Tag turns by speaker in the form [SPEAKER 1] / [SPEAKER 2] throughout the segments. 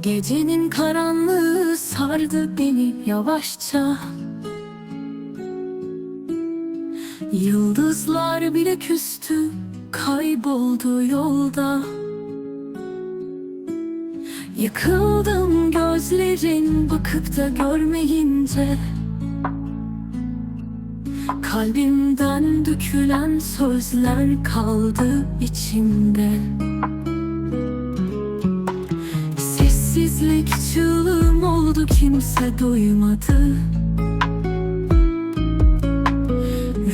[SPEAKER 1] Gecenin karanlığı sardı beni yavaşça. Yıldızlar bile küstü kayboldu yolda. Yıkıldım gözlerin bakıp da görmeyince. Kalbimden dökülen sözler kaldı içimde kimse duymadı.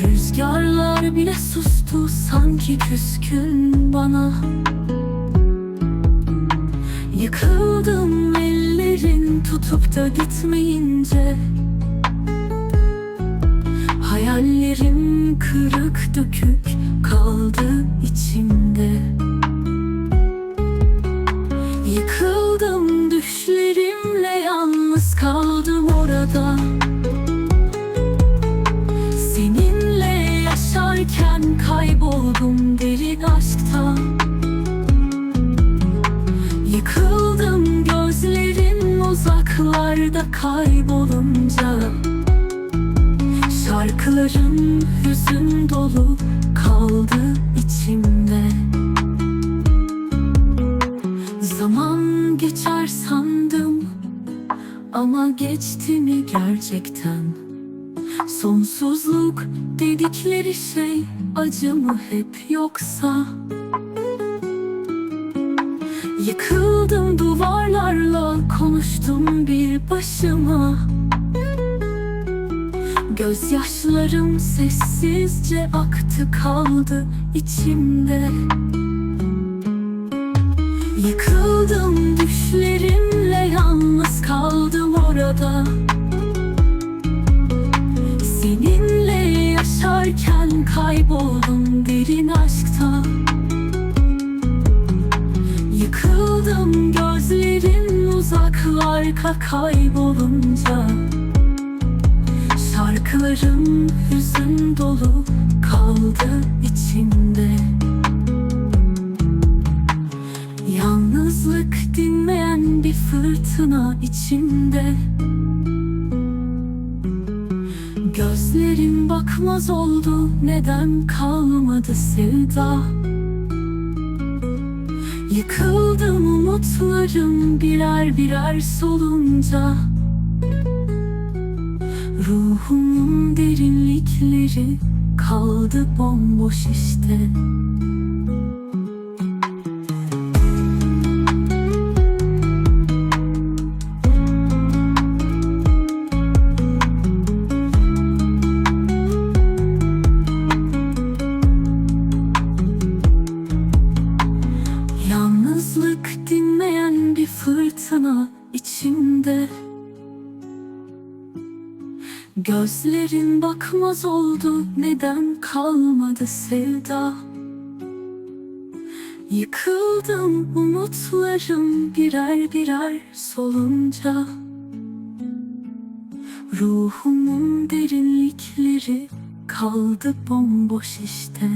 [SPEAKER 1] Rüzgarlar bile sustu sanki küskün bana. Yıkıldım ellerin tutup da gitmeyince. Hayallerim kırık dökük kaldı içimde. Yıkıldım orada Seninle yaşarken kayboldum derin aşkta. Yıkıldım gözlerim uzaklarda kaybolunca. Şarkılarım hüzün dolu kaldı içimde. Zaman geçer ama geçti mi gerçekten? Sonsuzluk dedikleri şey acı mı hep yoksa? Yıkıldım duvarlarla konuştum bir başıma Gözyaşlarım sessizce aktı kaldı içimde Yıkıldım düşlerimle yalnız orada Seninle yaşarken kayboldum derin aşkta. Yıkıldım gözlerin uzaklarda kaybolunca. Şarkılarım hüzün dolu kaldı içimde. Yalnızlık dinmeyen bir fırtına içimde Gözlerim bakmaz oldu neden kalmadı sevda? Yıkıldım umutlarım birer birer solunca. Ruhumun derinlikleri kaldı bomboş işte Yalnızlık dinmeyen bir fırtına içimde Gözlerin bakmaz oldu neden kalmadı sevda? Yıkıldım umutlarım birer birer solunca. Ruhumun derinlikleri kaldı bomboş işte